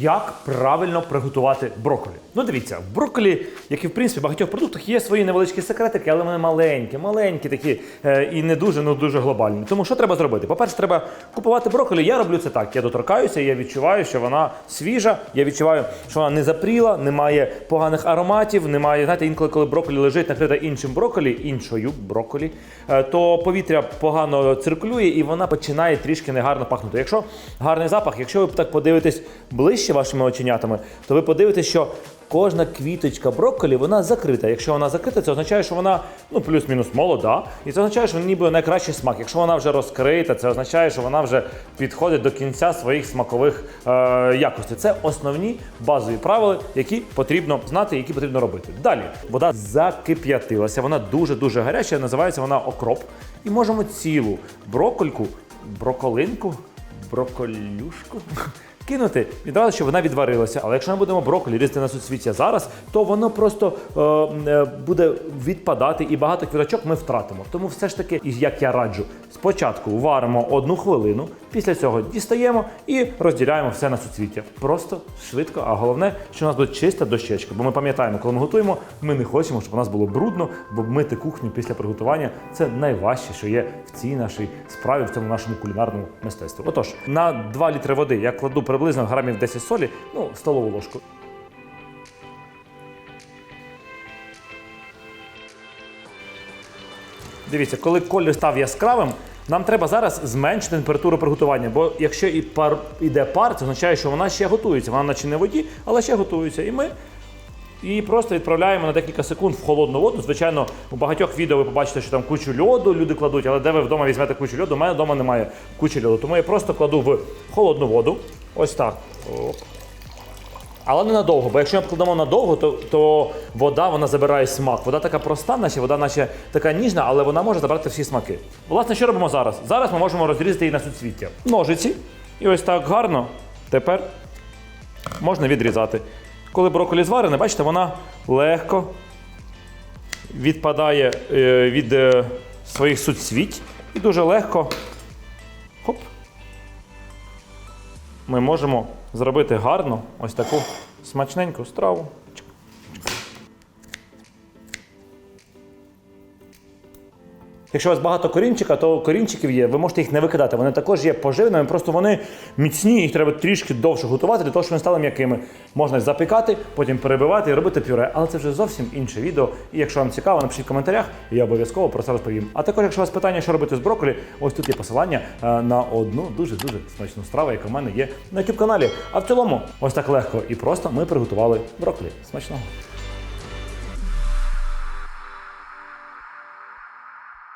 Як правильно приготувати брокколі? Ну дивіться, в брокколі, як і в принципі в багатьох продуктах, є свої невеличкі секретики, але вони маленькі, маленькі такі е, і не дуже, ну дуже глобальні. Тому що треба зробити? По-перше, треба купувати брокколі. Я роблю це так. Я доторкаюся, я відчуваю, що вона свіжа. Я відчуваю, що вона не запріла, немає поганих ароматів, немає. Знаєте, інколи, коли брокколі лежить накрита іншим брокколі, іншою брокколі, е, то повітря погано циркулює і вона починає трішки негарно пахнути. Якщо гарний запах, якщо ви так подивитесь ближче вашими оченятами, то ви подивитесь, що кожна квіточка брокколі вона закрита. Якщо вона закрита, це означає, що вона ну плюс-мінус молода, і це означає, що ніби найкращий смак. Якщо вона вже розкрита, це означає, що вона вже підходить до кінця своїх смакових е, якостей. Це основні базові правила, які потрібно знати, які потрібно робити. Далі вода закип'ятилася, вона дуже дуже гаряча. Називається вона окроп. І можемо цілу броккольку, броколинку, броколюшку. Кинути відразу, щоб вона відварилася. Але якщо ми будемо брокколі різати на суцвіття зараз, то воно просто е, е, буде відпадати і багато квіточок ми втратимо. Тому все ж таки, як я раджу, спочатку варимо одну хвилину, після цього дістаємо і розділяємо все на суцвіття. Просто швидко, а головне, що у нас буде чиста дощечка. Бо ми пам'ятаємо, коли ми готуємо, ми не хочемо, щоб у нас було брудно, бо мити кухню після приготування це найважче, що є в цій нашій справі, в цьому нашому кулінарному мистецтві. Отож, на 2 літри води я кладу приблизно грамів 10 солі, ну, столову ложку. Дивіться, коли колір став яскравим, нам треба зараз зменшити температуру приготування. Бо якщо і пар іде пар, це означає, що вона ще готується. Вона наче не в воді, але ще готується. І ми її просто відправляємо на декілька секунд в холодну воду. Звичайно, у багатьох відео ви побачите, що там кучу льоду люди кладуть, але де ви вдома візьмете кучу льоду, у мене вдома немає кучі льоду. Тому я просто кладу в холодну воду. Ось так. Оп. Але не надовго, бо якщо ми кладемо надовго, то, то вода вона забирає смак. Вода така проста, наче вода наче така ніжна, але вона може забрати всі смаки. Власне, що робимо зараз? Зараз ми можемо розрізати її на суцвіття. Ножиці. І ось так гарно. Тепер можна відрізати. Коли брокколі зварене, бачите, вона легко відпадає е, від е, своїх суцвіть і дуже легко. Ми можемо зробити гарну ось таку смачненьку страву. Якщо у вас багато корінчика, то корінчиків є, ви можете їх не викидати. Вони також є поживними, просто вони міцні, їх треба трішки довше готувати, для того, щоб вони стали м'якими. Можна запікати, потім перебивати і робити пюре. Але це вже зовсім інше відео. І якщо вам цікаво, напишіть в коментарях, і я обов'язково про це розповім. А також, якщо у вас питання, що робити з брокколі, ось тут є посилання е, на одну дуже-дуже смачну страву, яка в мене є на YouTube каналі. А в цілому, ось так легко і просто ми приготували брокколі. Смачного!